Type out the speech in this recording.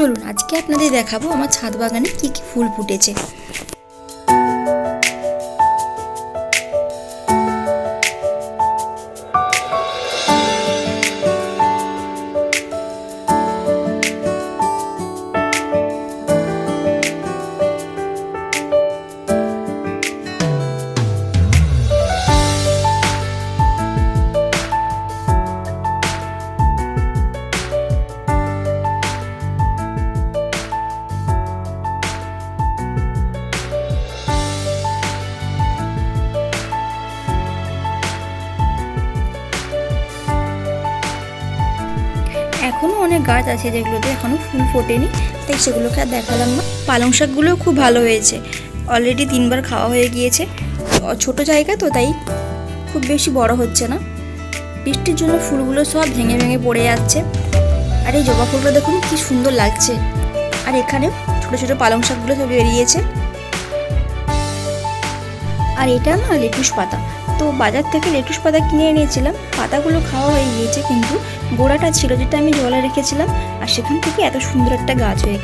চলুন আজকে আপনাদের দেখাবো আমার ছাদ বাগানে কী কী ফুল ফুটেছে। এখনও অনেক গাছ আছে যেগুলোতে এখনও ফুল ফোটেনি, তাই সেগুলোকে আর দেখালাম না। পালং শাকগুলোও খুব ভালো হয়েছে। অলরেডি তিনবার খাওয়া হয়ে গিয়েছে। ছোট জায়গা তো, তাই খুব বেশি বড় হচ্ছে না। বৃষ্টির জন্য ফুলগুলো সব ভেঙে ভেঙে পড়ে যাচ্ছে। আর এই জবা ফুলগুলো দেখুন কি সুন্দর লাগছে। আর এখানে ছোট ছোট পালং শাকগুলো সব বেরিয়েছে। আর এটা না লেটুস পাতা। তো বাজার থেকে লেটুস পাতা কিনে এনেছিলাম। পাতাগুলো খাওয়া হয়ে গিয়েছে কিন্তু গোড়াটা ছিল যেটা আমি জলে রেখেছিলাম। আর সেখান থেকে এত সুন্দর একটা গাছ হয়ে